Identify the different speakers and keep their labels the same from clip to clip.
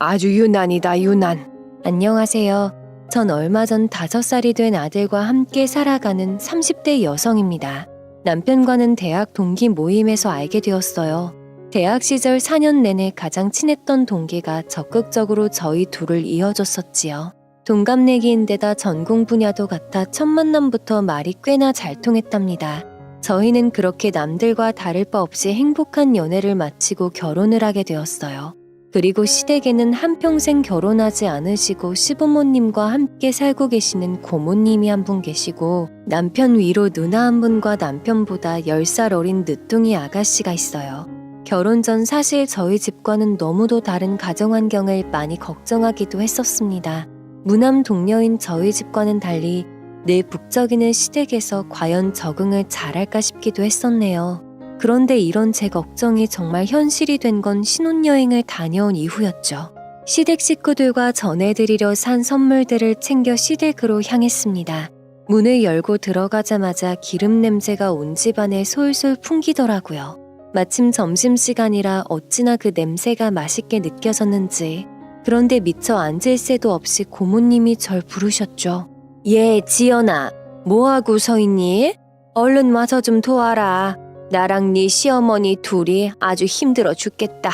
Speaker 1: 아주 유난이다, 유난.
Speaker 2: 안녕하세요. 전 얼마 전 다섯 살이 된 아들과 함께 살아가는 30대 여성입니다. 남편과는 대학 동기 모임에서 알게 되었어요. 대학 시절 4년 내내 가장 친했던 동기가 적극적으로 저희 둘을 이어줬었지요. 동갑내기인데다 전공 분야도 같아 첫 만남부터 말이 꽤나 잘 통했답니다. 저희는 그렇게 남들과 다를 바 없이 행복한 연애를 마치고 결혼을 하게 되었어요. 그리고 시댁에는 한평생 결혼하지 않으시고 시부모님과 함께 살고 계시는 고모님이 한 분 계시고 남편 위로 누나 한 분과 남편보다 10살 어린 늦둥이 아가씨가 있어요. 결혼 전 사실 저희 집과는 너무도 다른 가정 환경을 많이 걱정하기도 했었습니다. 무남 동녀인 저희 집과는 달리 늘 북적이는 시댁에서 과연 적응을 잘할까 싶기도 했었네요. 그런데 이런 제 걱정이 정말 현실이 된 건 신혼여행을 다녀온 이후였죠. 시댁 식구들과 전해드리려 산 선물들을 챙겨 시댁으로 향했습니다. 문을 열고 들어가자마자 기름 냄새가 온 집안에 솔솔 풍기더라고요. 마침 점심시간이라 어찌나 그 냄새가 맛있게 느껴졌는지. 그런데 미처 앉을 새도 없이 고모님이 절 부르셨죠. 예, 지연아. 뭐하고 서 있니? 얼른 와서 좀 도와라. 나랑 네 시어머니 둘이 아주 힘들어 죽겠다.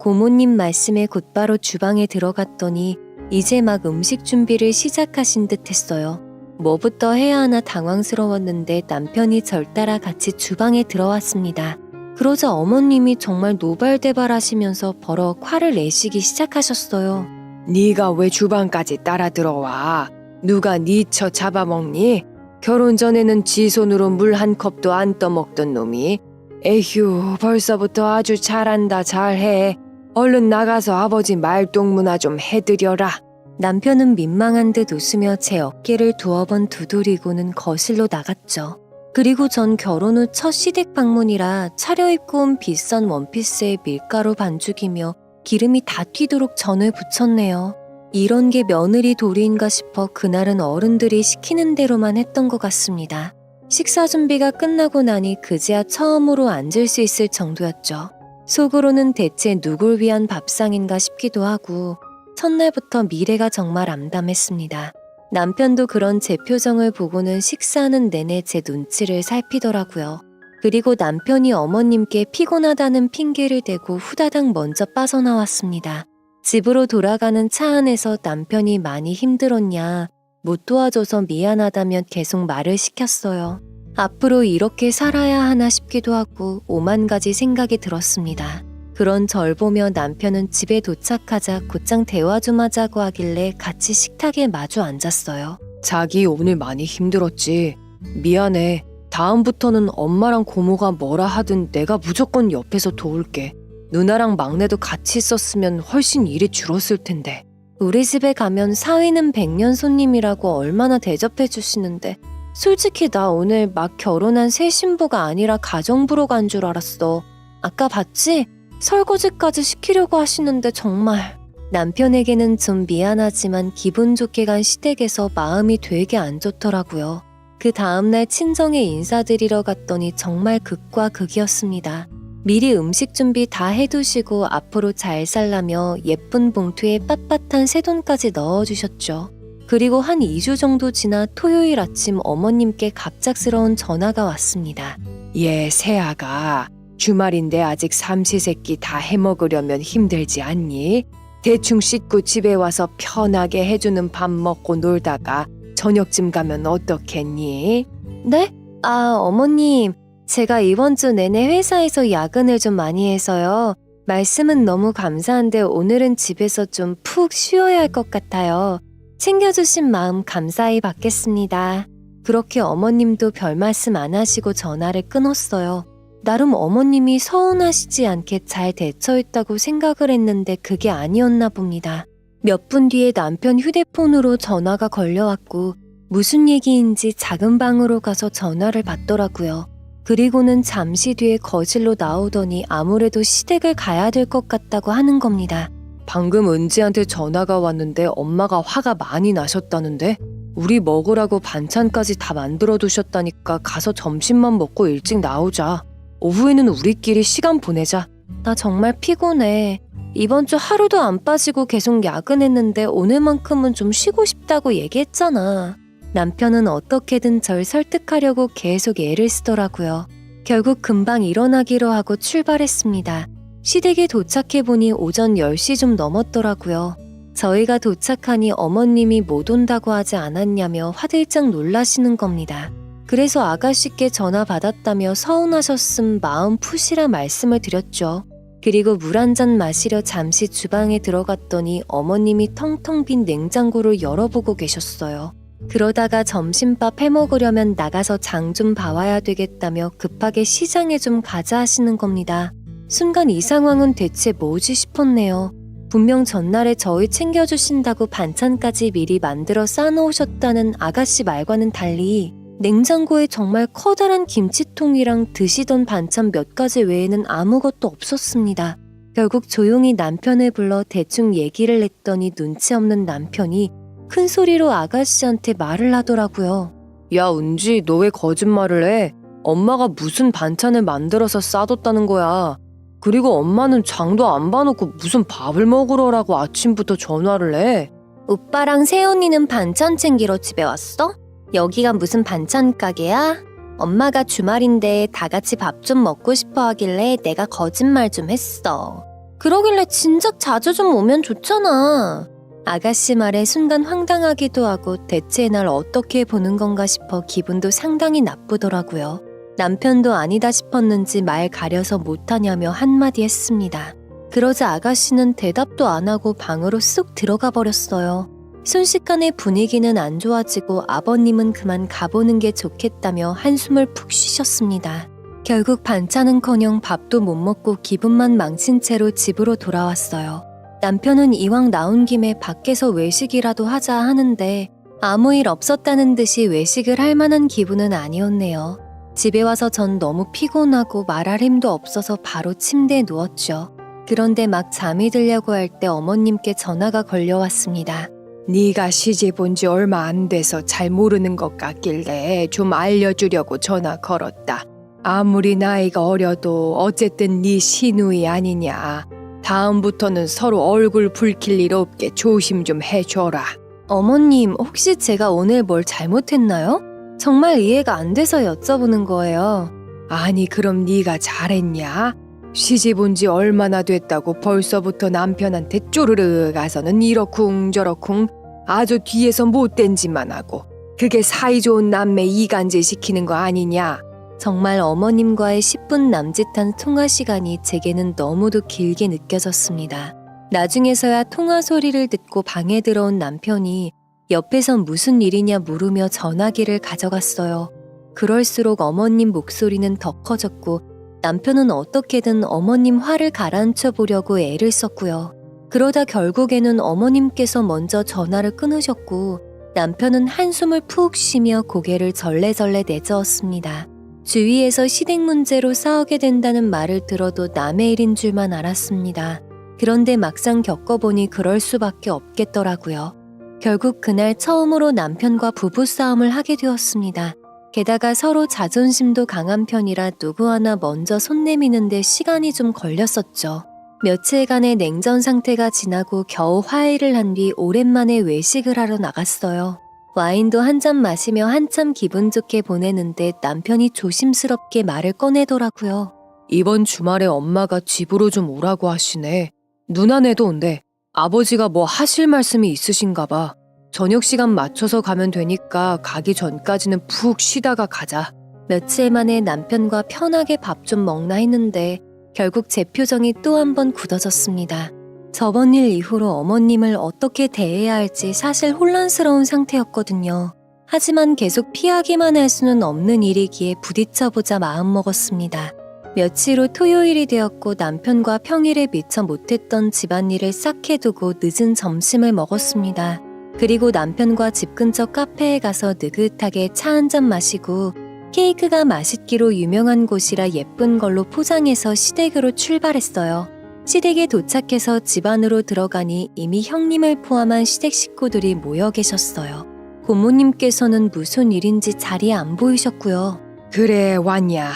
Speaker 2: 고모님 말씀에 곧바로 주방에 들어갔더니 이제 막 음식 준비를 시작하신 듯 했어요. 뭐부터 해야 하나 당황스러웠는데 남편이 절 따라 같이 주방에 들어왔습니다. 그러자 어머님이 정말 노발대발하시면서 버럭 화를 내시기 시작하셨어요.
Speaker 1: 네가 왜 주방까지 따라 들어와? 누가 네 처 잡아먹니? 결혼 전에는 지 손으로 물 한 컵도 안 떠먹던 놈이 에휴 벌써부터 아주 잘한다 잘해 얼른 나가서 아버지 말동무나 좀 해드려라
Speaker 2: 남편은 민망한 듯 웃으며 제 어깨를 두어 번 두드리고는 거실로 나갔죠. 그리고 전 결혼 후 첫 시댁 방문이라 차려입고 온 비싼 원피스에 밀가루 반죽이며 기름이 다 튀도록 전을 부쳤네요. 이런 게 며느리 도리인가 싶어 그날은 어른들이 시키는 대로만 했던 것 같습니다. 식사 준비가 끝나고 나니 그제야 처음으로 앉을 수 있을 정도였죠. 속으로는 대체 누굴 위한 밥상인가 싶기도 하고 첫날부터 미래가 정말 암담했습니다. 남편도 그런 제 표정을 보고는 식사하는 내내 제 눈치를 살피더라고요. 그리고 남편이 어머님께 피곤하다는 핑계를 대고 후다닥 먼저 빠져나왔습니다. 집으로 돌아가는 차 안에서 남편이 많이 힘들었냐, 못 도와줘서 미안하다면 계속 말을 시켰어요. 앞으로 이렇게 살아야 하나 싶기도 하고 오만 가지 생각이 들었습니다. 그런 절 보며 남편은 집에 도착하자 곧장 대화 좀 하자고 하길래 같이 식탁에 마주 앉았어요.
Speaker 1: 자기 오늘 많이 힘들었지 미안해 다음부터는 엄마랑 고모가 뭐라 하든 내가 무조건 옆에서 도울게 누나랑 막내도 같이 있었으면 훨씬 일이 줄었을 텐데
Speaker 2: 우리 집에 가면 사위는 백년 손님이라고 얼마나 대접해 주시는데 솔직히 나 오늘 막 결혼한 새 신부가 아니라 가정부로 간 줄 알았어. 아까 봤지? 설거지까지 시키려고 하시는데 정말 남편에게는 좀 미안하지만 기분 좋게 간 시댁에서 마음이 되게 안 좋더라고요. 그 다음날 친정에 인사드리러 갔더니 정말 극과 극이었습니다. 미리 음식 준비 다 해두시고 앞으로 잘 살라며 예쁜 봉투에 빳빳한 새돈까지 넣어주셨죠. 그리고 한 2주 정도 지나 토요일 아침 어머님께 갑작스러운 전화가 왔습니다.
Speaker 1: 얘 새아가 주말인데 아직 삼시세끼 다 해먹으려면 힘들지 않니? 대충 씻고 집에 와서 편하게 해주는 밥 먹고 놀다가 저녁쯤 가면 어떻겠니?
Speaker 2: 네? 아, 어머님. 제가 이번 주 내내 회사에서 야근을 좀 많이 해서요. 말씀은 너무 감사한데 오늘은 집에서 좀 푹 쉬어야 할 것 같아요. 챙겨주신 마음 감사히 받겠습니다. 그렇게 어머님도 별 말씀 안 하시고 전화를 끊었어요. 나름 어머님이 서운하시지 않게 잘 대처했다고 생각을 했는데 그게 아니었나 봅니다. 몇 분 뒤에 남편 휴대폰으로 전화가 걸려왔고 무슨 얘기인지 작은 방으로 가서 전화를 받더라고요. 그리고는 잠시 뒤에 거실로 나오더니 아무래도 시댁을 가야 될 것 같다고 하는 겁니다.
Speaker 1: 방금 은지한테 전화가 왔는데 엄마가 화가 많이 나셨다는데 우리 먹으라고 반찬까지 다 만들어 두셨다니까 가서 점심만 먹고 일찍 나오자. 오후에는 우리끼리 시간 보내자.
Speaker 2: 나 정말 피곤해. 이번 주 하루도 안 빠지고 계속 야근했는데 오늘만큼은 좀 쉬고 싶다고 얘기했잖아. 남편은 어떻게든 절 설득하려고 계속 애를 쓰더라고요. 결국 금방 일어나기로 하고 출발했습니다. 시댁에 도착해 보니 오전 10시 좀 넘었더라고요. 저희가 도착하니 어머님이 못 온다고 하지 않았냐며 화들짝 놀라시는 겁니다. 그래서 아가씨께 전화 받았다며 서운하셨음 마음 푸시라 말씀을 드렸죠. 그리고 물 한 잔 마시려 잠시 주방에 들어갔더니 어머님이 텅텅 빈 냉장고를 열어보고 계셨어요. 그러다가 점심밥 해먹으려면 나가서 장 좀 봐와야 되겠다며 급하게 시장에 좀 가자 하시는 겁니다. 순간 이 상황은 대체 뭐지 싶었네요. 분명 전날에 저희 챙겨주신다고 반찬까지 미리 만들어 싸놓으셨다는 아가씨 말과는 달리 냉장고에 정말 커다란 김치통이랑 드시던 반찬 몇 가지 외에는 아무것도 없었습니다. 결국 조용히 남편을 불러 대충 얘기를 했더니 눈치 없는 남편이 큰 소리로 아가씨한테 말을 하더라고요.
Speaker 1: 야, 은지, 너 왜 거짓말을 해? 엄마가 무슨 반찬을 만들어서 싸뒀다는 거야. 그리고 엄마는 장도 안 봐놓고 무슨 밥을 먹으러라고 아침부터 전화를 해.
Speaker 2: 오빠랑 새언니는 반찬 챙기러 집에 왔어? 여기가 무슨 반찬 가게야? 엄마가 주말인데 다 같이 밥 좀 먹고 싶어 하길래 내가 거짓말 좀 했어. 그러길래 진작 자주 좀 오면 좋잖아. 아가씨 말에 순간 황당하기도 하고 대체 날 어떻게 보는 건가 싶어 기분도 상당히 나쁘더라고요. 남편도 아니다 싶었는지 말 가려서 못하냐며 한마디 했습니다. 그러자 아가씨는 대답도 안 하고 방으로 쑥 들어가 버렸어요. 순식간에 분위기는 안 좋아지고 아버님은 그만 가보는 게 좋겠다며 한숨을 푹 쉬셨습니다. 결국 반찬은커녕 밥도 못 먹고 기분만 망친 채로 집으로 돌아왔어요. 남편은 이왕 나온 김에 밖에서 외식이라도 하자 하는데 아무 일 없었다는 듯이 외식을 할 만한 기분은 아니었네요. 집에 와서 전 너무 피곤하고 말할 힘도 없어서 바로 침대에 누웠죠. 그런데 막 잠이 들려고 할 때 어머님께 전화가 걸려왔습니다.
Speaker 1: 네가 시집 온 지 얼마 안 돼서 잘 모르는 것 같길래 좀 알려주려고 전화 걸었다. 아무리 나이가 어려도 어쨌든 네 시누이 아니냐. 다음부터는 서로 얼굴 붉힐 일 없게 조심 좀 해줘라.
Speaker 2: 어머님, 혹시 제가 오늘 뭘 잘못했나요? 정말 이해가 안 돼서 여쭤보는 거예요.
Speaker 1: 아니 그럼 네가 잘했냐? 시집 온 지 얼마나 됐다고 벌써부터 남편한테 쪼르르 가서는 이러쿵 저러쿵 아주 뒤에서 못된 짓만 하고 그게 사이좋은 남매 이간질 시키는 거 아니냐?
Speaker 2: 정말 어머님과의 10분 남짓한 통화 시간이 제게는 너무도 길게 느껴졌습니다. 나중에서야 통화 소리를 듣고 방에 들어온 남편이 옆에선 무슨 일이냐 물으며 전화기를 가져갔어요. 그럴수록 어머님 목소리는 더 커졌고 남편은 어떻게든 어머님 화를 가라앉혀 보려고 애를 썼고요. 그러다 결국에는 어머님께서 먼저 전화를 끊으셨고 남편은 한숨을 푹 쉬며 고개를 절레절레 내저었습니다. 주위에서 시댁 문제로 싸우게 된다는 말을 들어도 남의 일인 줄만 알았습니다. 그런데 막상 겪어보니 그럴 수밖에 없겠더라고요. 결국 그날 처음으로 남편과 부부싸움을 하게 되었습니다. 게다가 서로 자존심도 강한 편이라 누구 하나 먼저 손 내미는데 시간이 좀 걸렸었죠. 며칠간의 냉전 상태가 지나고 겨우 화해를 한 뒤 오랜만에 외식을 하러 나갔어요. 와인도 한 잔 마시며 한참 기분 좋게 보내는데 남편이 조심스럽게 말을 꺼내더라고요.
Speaker 1: 이번 주말에 엄마가 집으로 좀 오라고 하시네. 누나네도 온대. 아버지가 뭐 하실 말씀이 있으신가 봐. 저녁 시간 맞춰서 가면 되니까 가기 전까지는 푹 쉬다가 가자.
Speaker 2: 며칠 만에 남편과 편하게 밥 좀 먹나 했는데 결국 제 표정이 또 한 번 굳어졌습니다. 저번 일 이후로 어머님을 어떻게 대해야 할지 사실 혼란스러운 상태였거든요. 하지만 계속 피하기만 할 수는 없는 일이기에 부딪혀보자 마음먹었습니다. 며칠 후 토요일이 되었고 남편과 평일에 미처 못했던 집안일을 싹 해두고 늦은 점심을 먹었습니다. 그리고 남편과 집 근처 카페에 가서 느긋하게 차 한 잔 마시고 케이크가 맛있기로 유명한 곳이라 예쁜 걸로 포장해서 시댁으로 출발했어요. 시댁에 도착해서 집 안으로 들어가니 이미 형님을 포함한 시댁 식구들이 모여 계셨어요. 고모님께서는 무슨 일인지 자리에 안 보이셨고요.
Speaker 1: 그래 왔냐.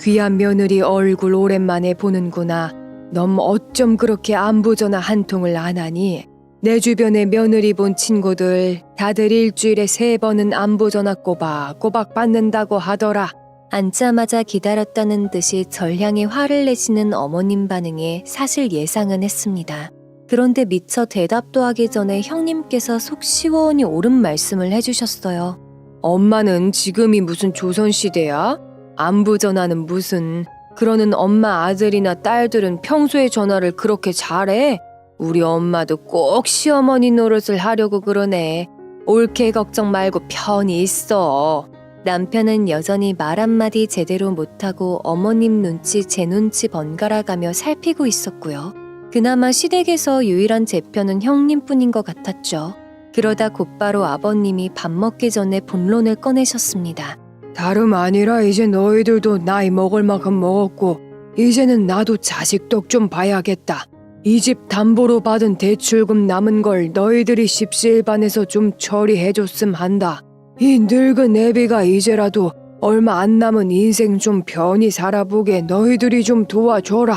Speaker 1: 귀한 며느리 얼굴 오랜만에 보는구나. 넌 어쩜 그렇게 안부 전화 한 통을 안 하니? 내 주변에 며느리 본 친구들 다들 일주일에 세 번은 안부 전화 꼬박꼬박 받는다고 하더라.
Speaker 2: 앉자마자 기다렸다는 듯이 절 향해 화를 내시는 어머님 반응에 사실 예상은 했습니다. 그런데 미처 대답도 하기 전에 형님께서 속 시원히 옳은 말씀을 해주셨어요.
Speaker 1: 엄마는 지금이 무슨 조선시대야? 안부 전화는 무슨 그러는 엄마 아들이나 딸들은 평소에 전화를 그렇게 잘해? 우리 엄마도 꼭 시어머니 노릇을 하려고 그러네. 옳게 걱정 말고 편히 있어.
Speaker 2: 남편은 여전히 말 한마디 제대로 못하고 어머님 눈치 제 눈치 번갈아 가며 살피고 있었고요. 그나마 시댁에서 유일한 제 편은 형님뿐인 것 같았죠. 그러다 곧바로 아버님이 밥 먹기 전에 본론을 꺼내셨습니다.
Speaker 1: 다름 아니라 이제 너희들도 나이 먹을 만큼 먹었고 이제는 나도 자식 덕 좀 봐야겠다. 이 집 담보로 받은 대출금 남은 걸 너희들이 십시일반에서 좀 처리해줬음 한다. 이 늙은 애비가 이제라도 얼마 안 남은 인생 좀 편히 살아보게 너희들이 좀 도와줘라.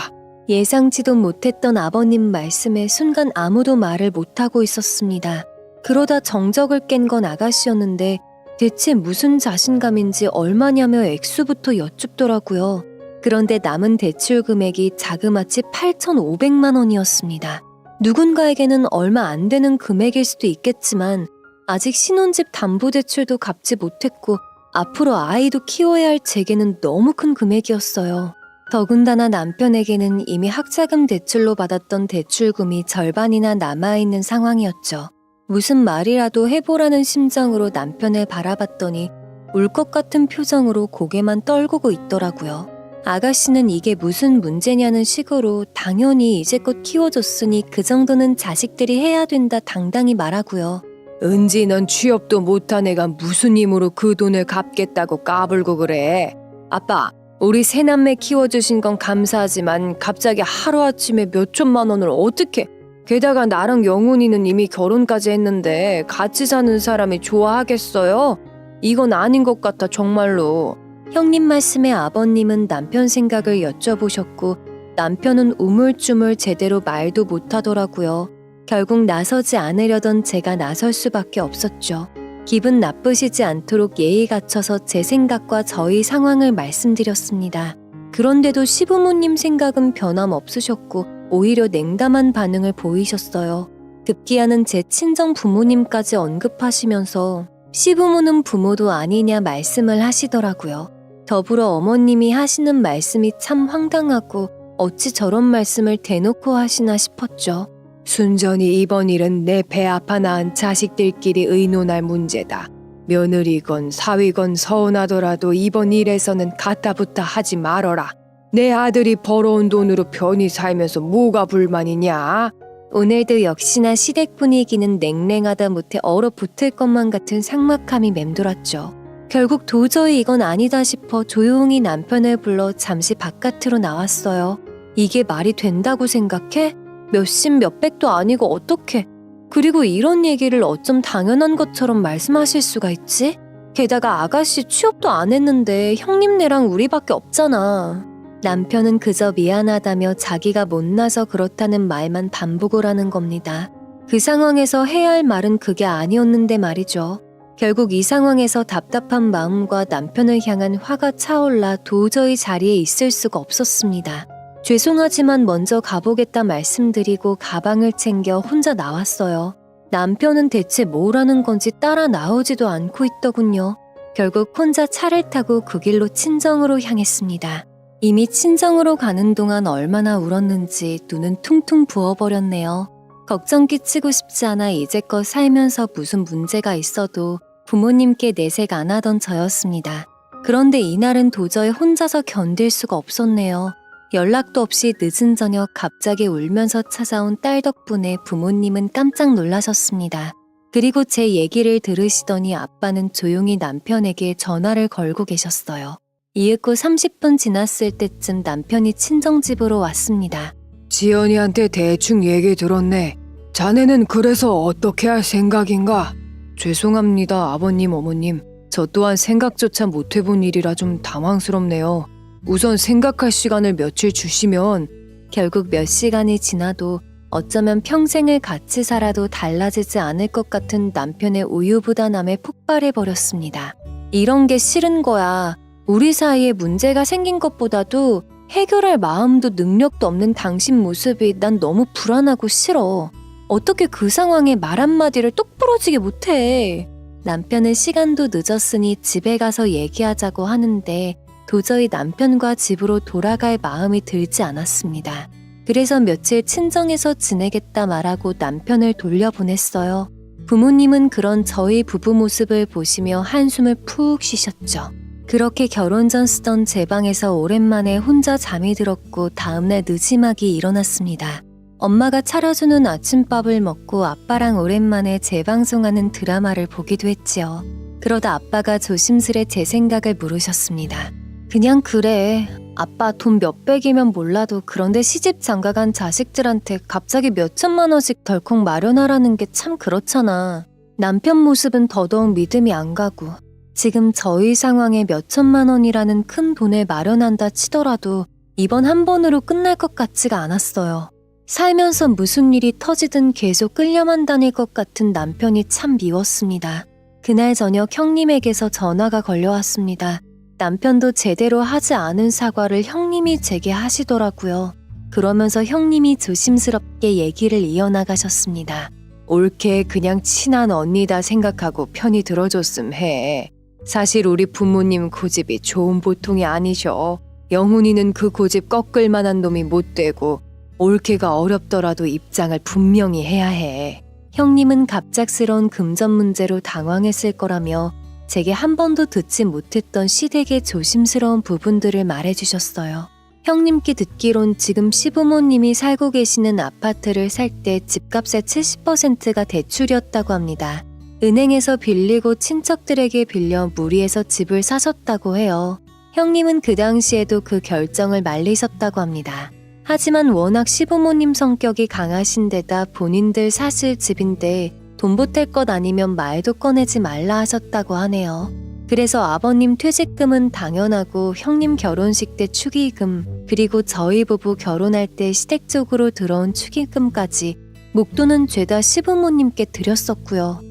Speaker 2: 예상치도 못했던 아버님 말씀에 순간 아무도 말을 못하고 있었습니다. 그러다 정적을 깬 건 아가씨였는데 대체 무슨 자신감인지 얼마냐며 액수부터 여쭙더라고요. 그런데 남은 대출 금액이 자그마치 8,500만 원이었습니다. 누군가에게는 얼마 안 되는 금액일 수도 있겠지만 아직 신혼집 담보대출도 갚지 못했고 앞으로 아이도 키워야 할 제게는 너무 큰 금액이었어요. 더군다나 남편에게는 이미 학자금 대출로 받았던 대출금이 절반이나 남아있는 상황이었죠. 무슨 말이라도 해보라는 심정으로 남편을 바라봤더니 울 것 같은 표정으로 고개만 떨구고 있더라고요. 아가씨는 이게 무슨 문제냐는 식으로 당연히 이제껏 키워줬으니 그 정도는 자식들이 해야 된다 당당히 말하고요.
Speaker 1: 은지 넌 취업도 못한 애가 무슨 힘으로 그 돈을 갚겠다고 까불고 그래. 아빠, 우리 새남매 키워주신 건 감사하지만 갑자기 하루아침에 몇 천만 원을 어떻게 게다가 나랑 영훈이는 이미 결혼까지 했는데 같이 사는 사람이 좋아하겠어요? 이건 아닌 것 같아 정말로.
Speaker 2: 형님 말씀에 아버님은 남편 생각을 여쭤보셨고 남편은 우물쭈물 제대로 말도 못하더라고요. 결국 나서지 않으려던 제가 나설 수밖에 없었죠. 기분 나쁘시지 않도록 예의 갖춰서 제 생각과 저희 상황을 말씀드렸습니다. 그런데도 시부모님 생각은 변함없으셨고 오히려 냉담한 반응을 보이셨어요. 급기야는 제 친정 부모님까지 언급하시면서 시부모는 부모도 아니냐 말씀을 하시더라고요. 더불어 어머님이 하시는 말씀이 참 황당하고 어찌 저런 말씀을 대놓고 하시나 싶었죠.
Speaker 1: 순전히 이번 일은 내 배 아파 낳은 자식들끼리 의논할 문제다. 며느리건 사위건 서운하더라도 이번 일에서는 가타부타 하지 말어라. 내 아들이 벌어온 돈으로 편히 살면서 뭐가 불만이냐?
Speaker 2: 오늘도 역시나 시댁 분위기는 냉랭하다 못해 얼어붙을 것만 같은 삭막함이 맴돌았죠. 결국 도저히 이건 아니다 싶어 조용히 남편을 불러 잠시 바깥으로 나왔어요. 이게 말이 된다고 생각해? 몇십 몇백도 아니고 어떻게? 그리고 이런 얘기를 어쩜 당연한 것처럼 말씀하실 수가 있지? 게다가 아가씨 취업도 안 했는데 형님네랑 우리밖에 없잖아. 남편은 그저 미안하다며 자기가 못나서 그렇다는 말만 반복을 하는 겁니다. 그 상황에서 해야 할 말은 그게 아니었는데 말이죠. 결국 이 상황에서 답답한 마음과 남편을 향한 화가 차올라 도저히 자리에 있을 수가 없었습니다. 죄송하지만 먼저 가보겠다 말씀드리고 가방을 챙겨 혼자 나왔어요. 남편은 대체 뭘 하는 건지 따라 나오지도 않고 있더군요. 결국 혼자 차를 타고 그 길로 친정으로 향했습니다. 이미 친정으로 가는 동안 얼마나 울었는지 눈은 퉁퉁 부어버렸네요. 걱정 끼치고 싶지 않아 이제껏 살면서 무슨 문제가 있어도 부모님께 내색 안 하던 저였습니다. 그런데 이날은 도저히 혼자서 견딜 수가 없었네요. 연락도 없이 늦은 저녁 갑자기 울면서 찾아온 딸 덕분에 부모님은 깜짝 놀라셨습니다. 그리고 제 얘기를 들으시더니 아빠는 조용히 남편에게 전화를 걸고 계셨어요. 이윽고 30분 지났을 때쯤 남편이 친정집으로 왔습니다.
Speaker 1: 지연이한테 대충 얘기 들었네. 자네는 그래서 어떻게 할 생각인가? 죄송합니다, 아버님, 어머님. 저 또한 생각조차 못 해본 일이라 좀 당황스럽네요. 우선 생각할 시간을 며칠 주시면
Speaker 2: 결국 몇 시간이 지나도 어쩌면 평생을 같이 살아도 달라지지 않을 것 같은 남편의 우유부단함에 폭발해 버렸습니다. 이런 게 싫은 거야. 우리 사이에 문제가 생긴 것보다도 해결할 마음도 능력도 없는 당신 모습이 난 너무 불안하고 싫어. 어떻게 그 상황에 말 한마디를 똑 부러지게 못해. 남편은 시간도 늦었으니 집에 가서 얘기하자고 하는데 도저히 남편과 집으로 돌아갈 마음이 들지 않았습니다. 그래서 며칠 친정에서 지내겠다 말하고 남편을 돌려보냈어요. 부모님은 그런 저희 부부 모습을 보시며 한숨을 푹 쉬셨죠. 그렇게 결혼 전 쓰던 제 방에서 오랜만에 혼자 잠이 들었고 다음날 늦지막이 일어났습니다. 엄마가 차려주는 아침밥을 먹고 아빠랑 오랜만에 재방송하는 드라마를 보기도 했지요. 그러다 아빠가 조심스레 제 생각을 물으셨습니다. 그냥 그래. 아빠 돈 몇백이면 몰라도 그런데 시집 장가간 자식들한테 갑자기 몇천만 원씩 덜컥 마련하라는 게 참 그렇잖아. 남편 모습은 더더욱 믿음이 안 가고 지금 저희 상황에 몇천만 원이라는 큰 돈을 마련한다 치더라도 이번 한 번으로 끝날 것 같지가 않았어요. 살면서 무슨 일이 터지든 계속 끌려만 다닐 것 같은 남편이 참 미웠습니다. 그날 저녁 형님에게서 전화가 걸려왔습니다. 남편도 제대로 하지 않은 사과를 형님이 제게 하시더라고요. 그러면서 형님이 조심스럽게 얘기를 이어나가셨습니다.
Speaker 1: 옳게 그냥 친한 언니다 생각하고 편히 들어줬음 해. 사실 우리 부모님 고집이 좋은 보통이 아니셔. 영훈이는 그 고집 꺾을 만한 놈이 못 되고 옳게가 어렵더라도 입장을 분명히 해야 해.
Speaker 2: 형님은 갑작스러운 금전 문제로 당황했을 거라며 제게 한 번도 듣지 못했던 시댁의 조심스러운 부분들을 말해주셨어요. 형님께 듣기론 지금 시부모님이 살고 계시는 아파트를 살 때 집값의 70%가 대출이었다고 합니다. 은행에서 빌리고 친척들에게 빌려 무리해서 집을 사셨다고 해요. 형님은 그 당시에도 그 결정을 말리셨다고 합니다. 하지만 워낙 시부모님 성격이 강하신 데다 본인들 사실 집인데 돈 보탤 것 아니면 말도 꺼내지 말라 하셨다고 하네요. 그래서 아버님 퇴직금은 당연하고 형님 결혼식 때 축의금, 그리고 저희 부부 결혼할 때 시댁 쪽으로 들어온 축의금까지 목돈은 죄다 시부모님께 드렸었고요.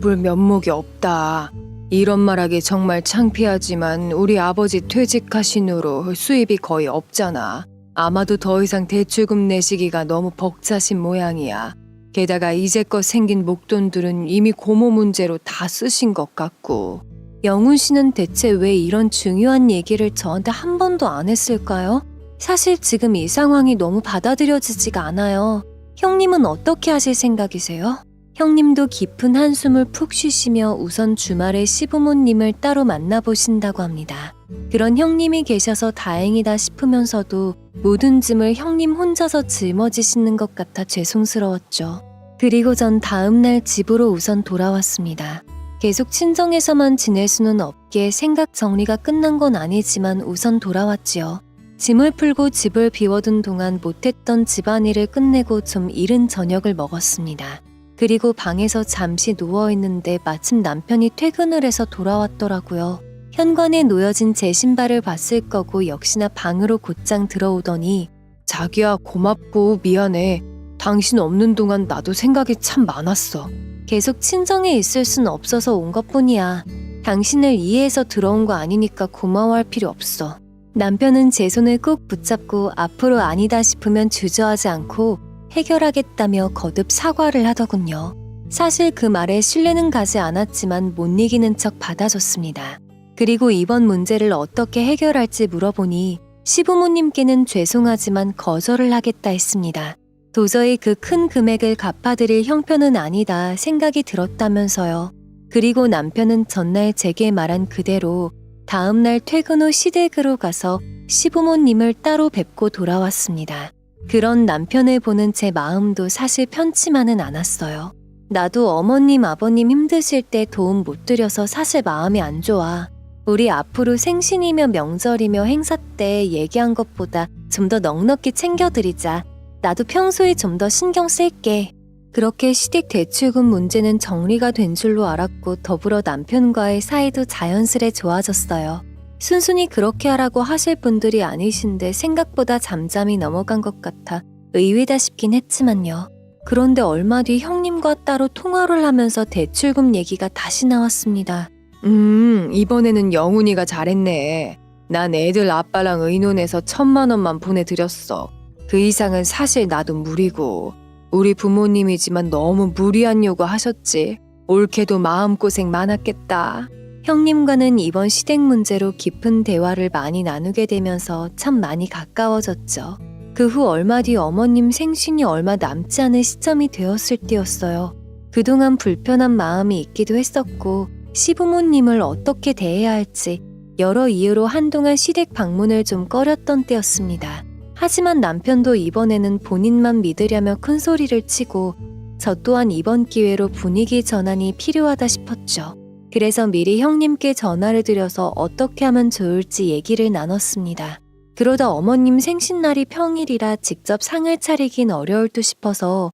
Speaker 1: 볼 면목이 없다. 이런 말하기 정말 창피하지만 우리 아버지 퇴직하신 후로 수입이 거의 없잖아. 아마도 더 이상 대출금 내시기가 너무 벅차신 모양이야. 게다가 이제껏 생긴 목돈들은 이미 고모 문제로 다 쓰신 것 같고.
Speaker 2: 영훈 씨는 대체 왜 이런 중요한 얘기를 저한테 한 번도 안 했을까요? 사실 지금 이 상황이 너무 받아들여지지가 않아요. 형님은 어떻게 하실 생각이세요? 형님도 깊은 한숨을 푹 쉬시며 우선 주말에 시부모님을 따로 만나보신다고 합니다. 그런 형님이 계셔서 다행이다 싶으면서도 모든 짐을 형님 혼자서 짊어지시는 것 같아 죄송스러웠죠. 그리고 전 다음날 집으로 우선 돌아왔습니다. 계속 친정에서만 지낼 수는 없기에 생각 정리가 끝난 건 아니지만 우선 돌아왔지요. 짐을 풀고 집을 비워둔 동안 못했던 집안일을 끝내고 좀 이른 저녁을 먹었습니다. 그리고 방에서 잠시 누워있는데 마침 남편이 퇴근을 해서 돌아왔더라고요. 현관에 놓여진 제 신발을 봤을 거고 역시나 방으로 곧장 들어오더니
Speaker 1: 자기야 고맙고 미안해. 당신 없는 동안 나도 생각이 참 많았어.
Speaker 2: 계속 친정에 있을 순 없어서 온 것뿐이야. 당신을 이해해서 들어온 거 아니니까 고마워할 필요 없어. 남편은 제 손을 꼭 붙잡고 앞으로 아니다 싶으면 주저하지 않고 해결하겠다며 거듭 사과를 하더군요. 사실 그 말에 신뢰는 가지 않았지만 못 이기는 척 받아줬습니다. 그리고 이번 문제를 어떻게 해결할지 물어보니 시부모님께는 죄송하지만 거절을 하겠다 했습니다. 도저히 그 큰 금액을 갚아드릴 형편은 아니다 생각이 들었다면서요. 그리고 남편은 전날 제게 말한 그대로 다음날 퇴근 후 시댁으로 가서 시부모님을 따로 뵙고 돌아왔습니다. 그런 남편을 보는 제 마음도 사실 편치만은 않았어요. 나도 어머님, 아버님 힘드실 때 도움 못 드려서 사실 마음이 안 좋아. 우리 앞으로 생신이며 명절이며 행사 때 얘기한 것보다 좀 더 넉넉히 챙겨드리자. 나도 평소에 좀 더 신경 쓸게. 그렇게 시댁 대출금 문제는 정리가 된 줄로 알았고 더불어 남편과의 사이도 자연스레 좋아졌어요. 순순히 그렇게 하라고 하실 분들이 아니신데 생각보다 잠잠히 넘어간 것 같아 의외다 싶긴 했지만요. 그런데 얼마 뒤 형님과 따로 통화를 하면서 대출금 얘기가 다시 나왔습니다.
Speaker 1: 음, 이번에는 영훈이가 잘했네. 난 애들 아빠랑 의논해서 천만 원만 보내드렸어. 그 이상은 사실 나도 무리고. 우리 부모님이지만 너무 무리한 요구 하셨지. 옳게도 마음고생 많았겠다.
Speaker 2: 형님과는 이번 시댁 문제로 깊은 대화를 많이 나누게 되면서 참 많이 가까워졌죠. 그 후 얼마 뒤 어머님 생신이 얼마 남지 않은 시점이 되었을 때였어요. 그동안 불편한 마음이 있기도 했었고 시부모님을 어떻게 대해야 할지 여러 이유로 한동안 시댁 방문을 좀 꺼렸던 때였습니다. 하지만 남편도 이번에는 본인만 믿으려며 큰 소리를 치고 저 또한 이번 기회로 분위기 전환이 필요하다 싶었죠. 그래서 미리 형님께 전화를 드려서 어떻게 하면 좋을지 얘기를 나눴습니다. 그러다 어머님 생신날이 평일이라 직접 상을 차리긴 어려울 듯 싶어서